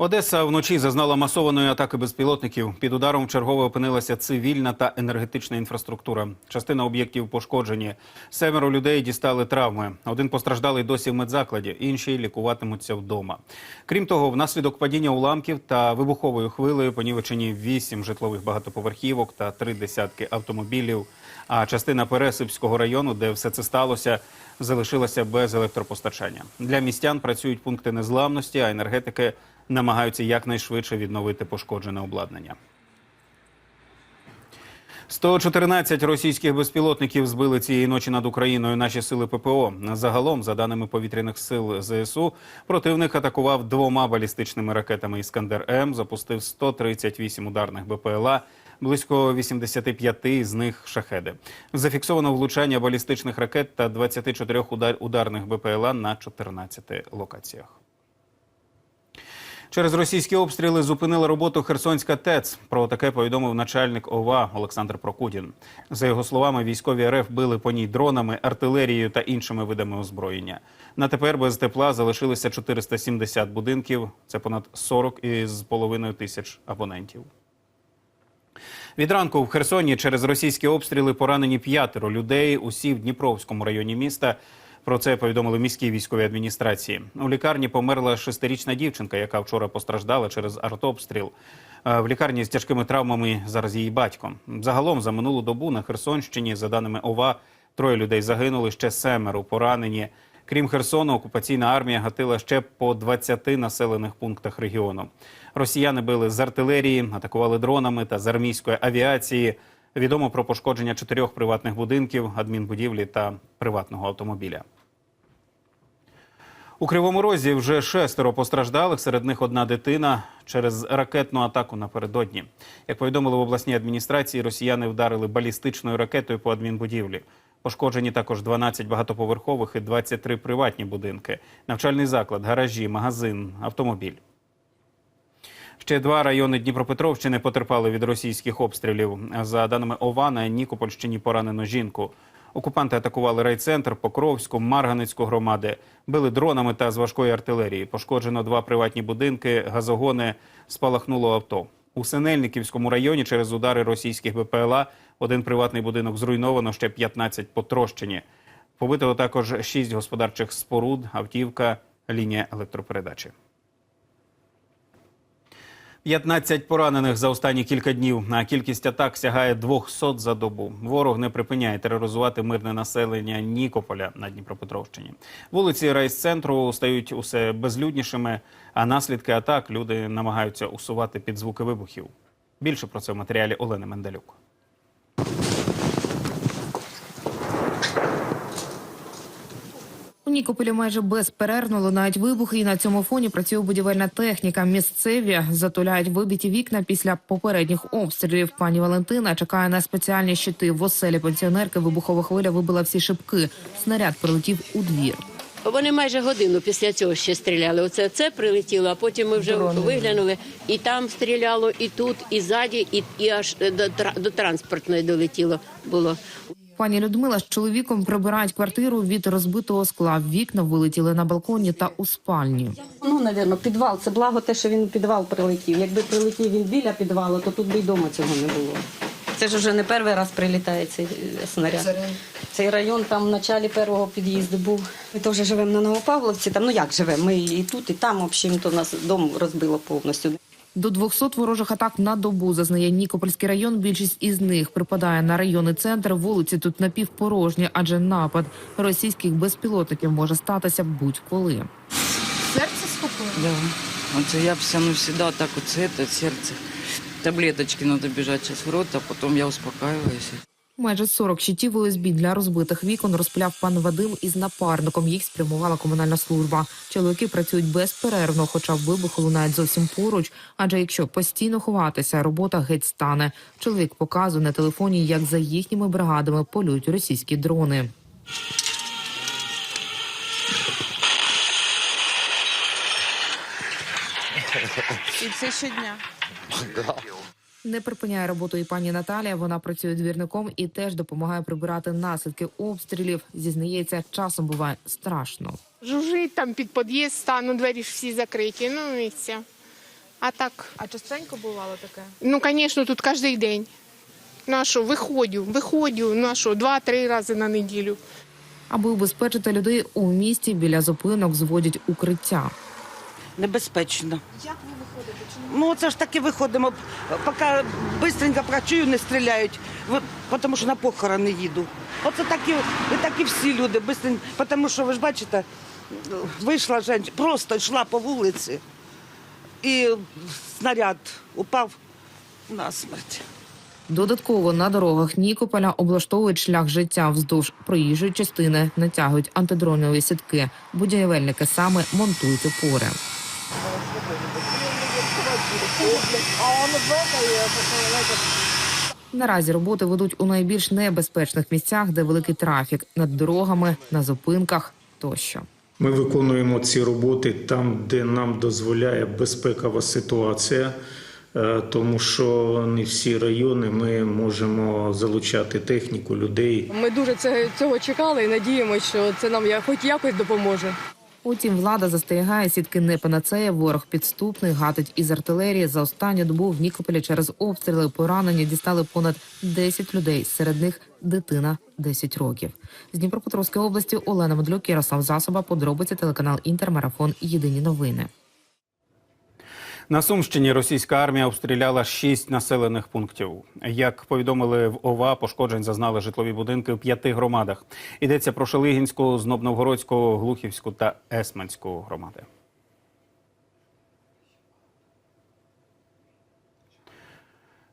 Одеса вночі зазнала масованої атаки безпілотників. Під ударом чергове опинилася цивільна та енергетична інфраструктура. Частина об'єктів пошкоджені. Семеро людей дістали травми. Один постраждалий досі в медзакладі, інші лікуватимуться вдома. Крім того, внаслідок падіння уламків та вибуховою хвилею понівечені вісім житлових багатоповерхівок та три десятки автомобілів. А частина Пересипського району, де все це сталося, залишилася без електропостачання. Для містян працюють пункти незламності, а енергетики намагаються якнайшвидше відновити пошкоджене обладнання. 114 російських безпілотників збили цієї ночі над Україною наші сили ППО. Загалом, за даними повітряних сил ЗСУ, противник атакував двома балістичними ракетами Іскандер М, запустив 138 ударних БПЛА, близько 85 з них шахеди. Зафіксовано влучання балістичних ракет та 24 удар- ударних БПЛА на 14 локаціях. Через російські обстріли зупинила роботу Херсонська ТЕЦ. Про таке повідомив начальник ОВА Олександр Прокудін. За його словами, військові РФ били по ній дронами, артилерією та іншими видами озброєння. На тепер без тепла залишилися 470 будинків. Це понад 40 із половиною тисяч абонентів. Від ранку в Херсоні через російські обстріли поранені п'ятеро людей. Усі в Дніпровському районі міста. Про це повідомили міській військовій адміністрації. У лікарні померла шестирічна дівчинка, яка вчора постраждала через артобстріл. Е, В лікарні з тяжкими травмами зараз її батько. Загалом за минулу добу на Херсонщині, за даними ОВА, троє людей загинули, ще семеро поранені. Крім Херсону, окупаційна армія гатила ще по 20 населених пунктах регіону. Росіяни били з артилерії, атакували дронами та з армійської авіації. Відомо про пошкодження чотирьох приватних будинків, адмінбудівлі та приватного автомобіля. У Кривому Розі вже шестеро постраждалих, серед них одна дитина через ракетну атаку напередодні. Як повідомили в обласній адміністрації, росіяни вдарили балістичною ракетою по адмінбудівлі. Пошкоджені також 12 багатоповерхових і 23 приватні будинки, навчальний заклад, гаражі, магазин, автомобіль. Ще два райони Дніпропетровщини потерпали від російських обстрілів. За даними ОВА, на Нікопольщині поранено жінку. Окупанти атакували райцентр, Покровську, Марганецьку громади, били дронами та з важкої артилерії. Пошкоджено два приватні будинки, газогони, спалахнуло авто. У Синельниківському районі через удари російських БПЛА один приватний будинок зруйновано, ще 15 потрощені. Побито також 6 господарчих споруд, автівка, лінія електропередачі. 15 поранених за останні кілька днів. А кількість атак сягає 200 за добу. Ворог не припиняє тероризувати мирне населення Нікополя на Дніпропетровщині. Вулиці райцентру стають усе безлюднішими, а наслідки атак люди намагаються усувати під звуки вибухів. Більше про це в матеріалі Олени Менделюк. Нікополі майже безперервно лунають вибухи, і на цьому фоні працює будівельна техніка. Місцеві затуляють вибиті вікна після попередніх обстрілів. Пані Валентина чекає на спеціальні щити. В оселі пенсіонерки вибухова хвиля вибила всі шибки. Снаряд прилетів у двір. Вони майже годину після цього ще стріляли. Оце це прилетіло, а потім ми вже виглянули, і там стріляло, і тут, і ззаді, і, і аж до, до транспортної долетіло було. Пані Людмила з чоловіком прибирають квартиру від розбитого скла. Вікна вилетіли на балконі та у спальні. Ну, напевно, підвал. Це благо те, що він в підвал прилетів. Якби прилетів він біля підвалу, то тут би й дома цього не було. Це ж вже не перший раз прилітає цей е, снаряд. Цей район там в началі першого під'їзду був. Ми теж живемо на Новопавловці. Там ну як живемо? Ми і тут, і там, в общем, то нас дом розбило повністю. До 200 ворожих атак на добу зазнає Нікопольський район. Більшість із них припадає на районний центр. Вулиці тут напівпорожні, адже напад російських безпілотників може статися будь-коли. Серце Да. Оце я ну всегда так оце, це серце. Таблеточки треба біжати сейчас в рот, а потім я успокаиваюсь. Майже 40 щитів ОСБ для розбитих вікон розпиляв пан Вадим із напарником. Їх спрямувала комунальна служба. Чоловіки працюють безперервно, хоча вибухи лунають зовсім поруч. Адже якщо постійно ховатися, робота геть стане. Чоловік показує на телефоні, як за їхніми бригадами полюють російські дрони. І це щодня. Не припиняє роботу і пані Наталія. Вона працює двірником і теж допомагає прибирати наслідки обстрілів. Зізнається, часом буває страшно. Жужить там під під'їзд стану, двері ж всі закриті. Ну і все. А так, А частенько бувало таке? ну, звісно, тут кожен день. Ну, а що, ну, а що, два-три рази на неділю. Аби убезпечити людей у місті біля зупинок зводять укриття. Небезпечно. Як ви виходите? Ну, це ж таки виходимо, поки швидко працюю, не стріляють, тому що на похорони їду. Оце такі, і такі всі люди, бистренько, тому що ви ж бачите, вийшла жінка, просто йшла по вулиці, і снаряд упав на смерть. Додатково на дорогах Нікополя облаштовують шлях життя вздовж проїжджої частини, натягують антидронові сітки. Будівельники саме монтують опори. Наразі роботи ведуть у найбільш небезпечних місцях, де великий трафік над дорогами, на зупинках тощо. Ми виконуємо ці роботи там, де нам дозволяє безпекова ситуація, е, тому що не всі райони ми можемо залучати техніку, людей. Ми дуже це, цього чекали і надіємося, що це нам я- хоч якось допоможе. Утім, влада застерігає сітки не панацея. Ворог підступний гатить із артилерії. За останню добу в Нікополі через обстріли поранені дістали понад 10 людей. Серед них дитина 10 років. З Дніпропетровської області Олена Медлюк, Ярослав Засоба. Подробиці телеканал Інтермарафон. Єдині новини. На Сумщині російська армія обстріляла шість населених пунктів. Як повідомили в ОВА, пошкоджень зазнали житлові будинки в п'яти громадах. Йдеться про Шелигінську, Знобновгородську, Глухівську та Есманську громади.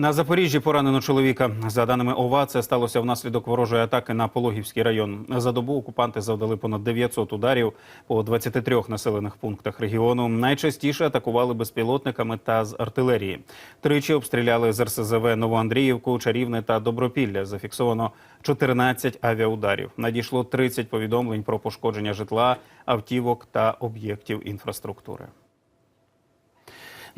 На Запоріжжі поранено чоловіка. За даними ОВА, це сталося внаслідок ворожої атаки на Пологівський район. За добу окупанти завдали понад 900 ударів по 23 населених пунктах регіону. Найчастіше атакували безпілотниками та з артилерії. Тричі обстріляли з РСЗВ Новоандріївку, Чарівне та Добропілля. Зафіксовано 14 авіаударів. Надійшло 30 повідомлень про пошкодження житла, автівок та об'єктів інфраструктури.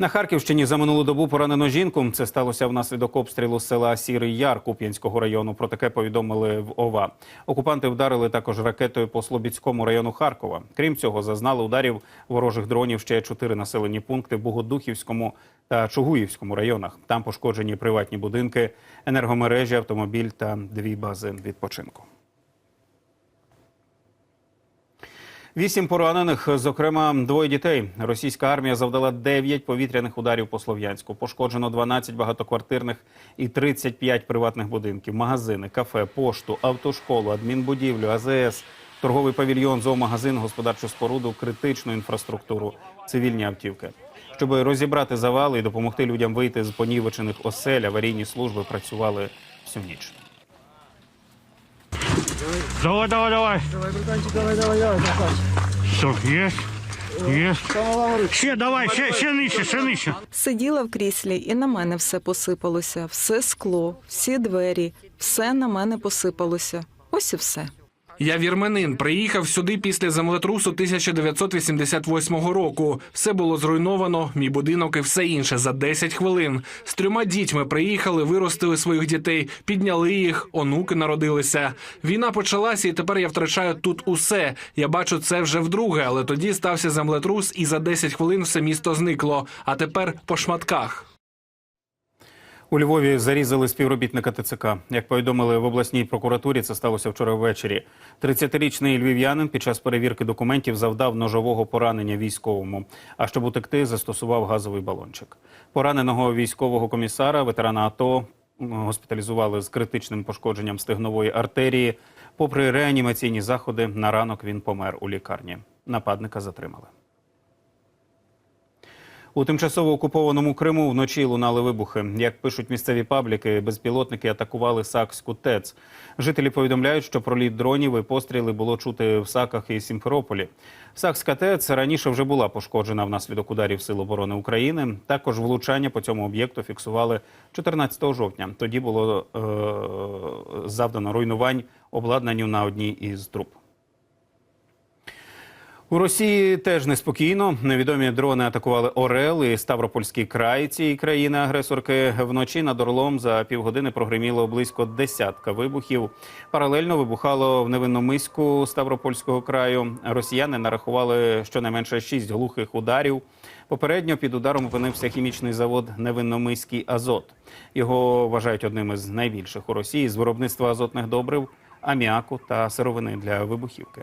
На Харківщині за минулу добу поранено жінку. Це сталося внаслідок обстрілу села Сірий Яр Куп'янського району. Про таке повідомили в ОВА. Окупанти вдарили також ракетою по Слобідському району Харкова. Крім цього, зазнали ударів ворожих дронів ще чотири населені пункти в Богодухівському та Чугуївському районах. Там пошкоджені приватні будинки, енергомережі, автомобіль та дві бази відпочинку. Вісім поранених, зокрема двоє дітей. Російська армія завдала 9 повітряних ударів по Слов'янську. Пошкоджено 12 багатоквартирних і 35 приватних будинків, магазини, кафе, пошту, автошколу, адмінбудівлю, АЗС, торговий павільйон, зоомагазин, господарчу споруду, критичну інфраструктуру, цивільні автівки. Щоб розібрати завали і допомогти людям вийти з понівечених осель, аварійні служби працювали всю ніч. Давай, давай, давай. Давай, братанчик, давай, давай, давай. Все, есть, Є. Ще, давай, ще, ще нижче, ще нижче. Сиділа в кріслі, і на мене все посипалося. Все скло, всі двері, все на мене посипалося. Ось і все. Я вірменин. Приїхав сюди після землетрусу 1988 року. Все було зруйновано, мій будинок і все інше за 10 хвилин. З трьома дітьми приїхали, виростили своїх дітей, підняли їх, онуки народилися. Війна почалася, і тепер я втрачаю тут усе. Я бачу це вже вдруге, але тоді стався землетрус, і за 10 хвилин все місто зникло. А тепер по шматках. У Львові зарізали співробітника ТЦК. Як повідомили в обласній прокуратурі, це сталося вчора ввечері. 30-річний львів'янин під час перевірки документів завдав ножового поранення військовому. А щоб утекти, застосував газовий балончик. Пораненого військового комісара, ветерана АТО, госпіталізували з критичним пошкодженням стегнової артерії. Попри реанімаційні заходи, на ранок він помер у лікарні. Нападника затримали. У тимчасово окупованому Криму вночі лунали вибухи. Як пишуть місцеві пабліки, безпілотники атакували Сакську ТЕЦ. Жителі повідомляють, що проліт дронів і постріли було чути в Саках і Сімферополі. Сакська ТЕЦ раніше вже була пошкоджена внаслідок ударів Сил оборони України. Також влучання по цьому об'єкту фіксували 14 жовтня. Тоді було е- завдано руйнувань обладнанню на одній із труб. У Росії теж неспокійно. Невідомі дрони атакували Орел і Ставропольський край цієї країни-агресорки. Вночі над Орлом за півгодини прогреміло близько десятка вибухів. Паралельно вибухало в Невинномиську Ставропольського краю. Росіяни нарахували щонайменше шість глухих ударів. Попередньо під ударом опинився хімічний завод Невинномиський Азот. Його вважають одним із найбільших у Росії з виробництва азотних добрив, аміаку та сировини для вибухівки.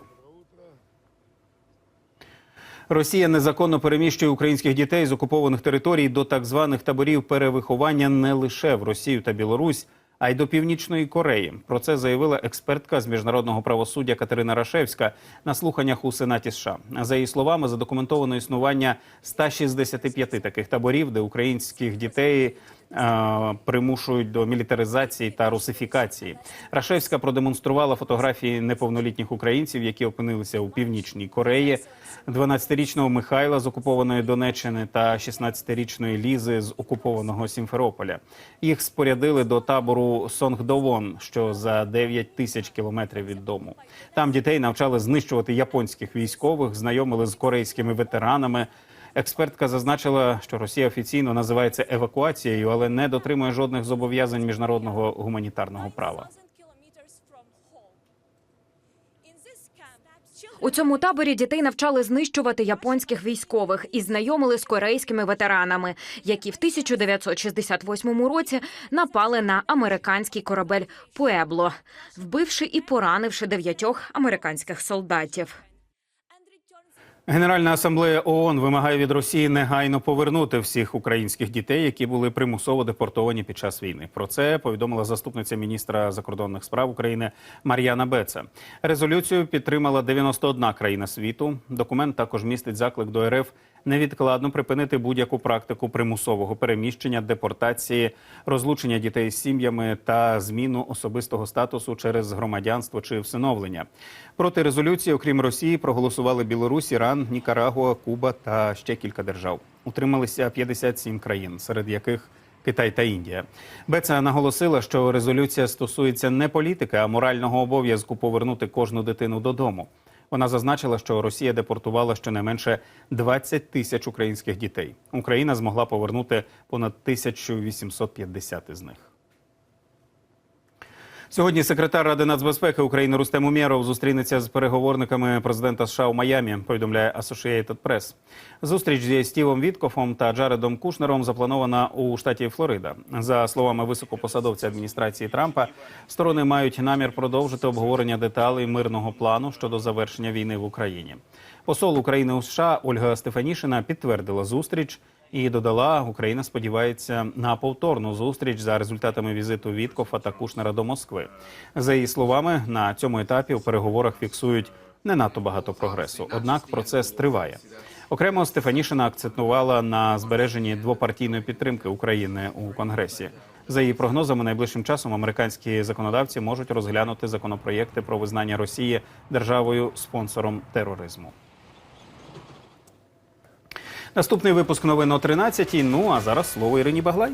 Росія незаконно переміщує українських дітей з окупованих територій до так званих таборів перевиховання не лише в Росію та Білорусь, а й до Північної Кореї. Про це заявила експертка з міжнародного правосуддя Катерина Рашевська на слуханнях у Сенаті США. За її словами, задокументовано існування 165 таких таборів, де українських дітей примушують до мілітаризації та русифікації. Рашевська продемонструвала фотографії неповнолітніх українців, які опинилися у північній Кореї. 12-річного Михайла з окупованої Донеччини та 16-річної Лізи з окупованого Сімферополя. Їх спорядили до табору Сонгдовон, що за 9 тисяч кілометрів від дому. Там дітей навчали знищувати японських військових, знайомили з корейськими ветеранами. Експертка зазначила, що Росія офіційно називає це евакуацією, але не дотримує жодних зобов'язань міжнародного гуманітарного права. У цьому таборі дітей навчали знищувати японських військових і знайомили з корейськими ветеранами, які в 1968 році напали на американський корабель Пуебло, вбивши і поранивши дев'ятьох американських солдатів. Генеральна асамблея ООН вимагає від Росії негайно повернути всіх українських дітей, які були примусово депортовані під час війни. Про це повідомила заступниця міністра закордонних справ України Мар'яна Беца. Резолюцію підтримала 91 країна світу. Документ також містить заклик до РФ невідкладно припинити будь-яку практику примусового переміщення, депортації, розлучення дітей з сім'ями та зміну особистого статусу через громадянство чи всиновлення. Проти резолюції, окрім Росії, проголосували Білорусь, Іран, Нікарагуа, Куба та ще кілька держав. Утрималися 57 країн, серед яких Китай та Індія. Беца наголосила, що резолюція стосується не політики, а морального обов'язку повернути кожну дитину додому. Вона зазначила, що Росія депортувала щонайменше 20 тисяч українських дітей. Україна змогла повернути понад 1850 із них. Сьогодні секретар Ради нацбезпеки України Рустем Умєров зустрінеться з переговорниками президента США у Майамі. Повідомляє Associated Press. Зустріч зі Стівом Віткофом та Джаредом Кушнером запланована у штаті Флорида. За словами високопосадовця адміністрації Трампа, сторони мають намір продовжити обговорення деталей мирного плану щодо завершення війни в Україні. Посол України у США Ольга Стефанішина підтвердила зустріч. І додала, Україна сподівається на повторну зустріч за результатами візиту Віткофа та Кушнера до Москви. За її словами, на цьому етапі у переговорах фіксують не надто багато прогресу. Однак процес триває. Окремо Стефанішина акцентувала на збереженні двопартійної підтримки України у Конгресі. За її прогнозами, найближчим часом американські законодавці можуть розглянути законопроєкти про визнання Росії державою спонсором тероризму. Наступний випуск новин о 13 Ну а зараз слово Ірині Баглай.